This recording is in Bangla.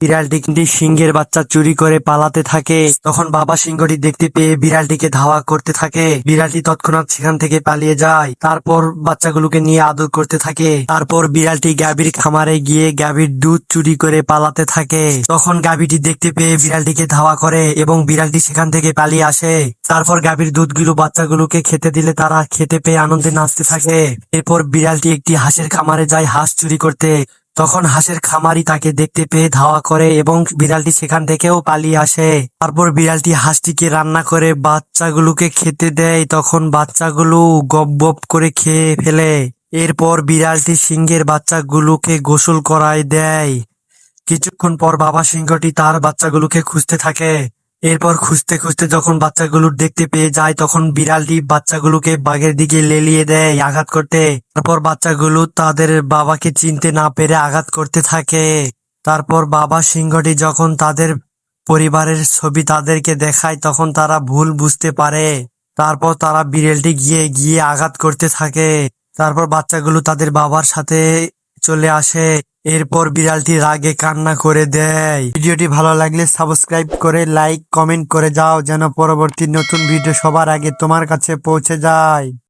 বিড়ালটি সিংহের বাচ্চা চুরি করে পালাতে থাকে। তখন বাবা সিংহটি দেখতে পেয়ে বিড়ালটিকে ধাওয়া করতে থাকে। বিড়ালটি তৎক্ষণাৎ সেখান থেকে পালিয়ে যায়। তারপর বাচ্চাগুলোকে নিয়ে আদর করতে থাকে। তারপর বিড়ালটি গাভীর খামারে গিয়ে গাভীর দুধ চুরি করে পালাতে থাকে। তখন গাভীটি দেখতে পেয়ে বিড়ালটিকে ধাওয়া করে এবং বিড়ালটি সেখান থেকে পালিয়ে আসে। তারপর গাভীর দুধগুলো বাচ্চাগুলোকে খেতে দিলে তারা খেতে পেয়ে আনন্দে নাচতে থাকে। এরপর বিড়ালটি একটি হাঁসের খামারে যায় হাঁস চুরি করতে। তখন হাঁসের খামারি তাকে দেখতে পেয়ে ধাওয়া করে এবং বিড়ালটি সেখান থেকেও পালিয়ে আসে। তারপর বিড়ালটি হাঁসটিকে রান্না করে বাচ্চাগুলোকে খেতে দেয়। তখন বাচ্চাগুলো গপ গপ করে খেয়ে ফেলে। এরপর বিড়ালটি সিংহের বাচ্চাগুলোকে গোসল করায় দেয়। কিছুক্ষণ পর বাবা সিংহটি তার বাচ্চাগুলোকে খুঁজতে থাকে। এরপর খুঁজতে খুঁজতে যখন বাচ্চাগুলো দেখতে পেয়ে যায়, তখন বিড়ালটি বাচ্চাগুলোকে বাঘের দিকে লেলিয়ে দেয়, আঘাত করতে। তারপর বাচ্চাগুলো তাদের বাবাকে চিনতে না পেরে আঘাত করতে থাকে। তারপর বাবা সিংহটি যখন তাদের পরিবারের ছবি তাদেরকে দেখায়, তখন তারা ভুল বুঝতে পারে। তারপর তারা বিড়ালটি গিয়ে গিয়ে আঘাত করতে থাকে। তারপর বাচ্চাগুলো তাদের বাবার সাথে চলে আসে। এরপর বিড়ালটি রাগে কান্না করে দেয়। ভিডিওটি ভালো লাগলে সাবস্ক্রাইব করে, লাইক, কমেন্ট করে যাও যেন পরবর্তী নতুন ভিডিও সবার আগে তোমার কাছে পৌঁছে যায়।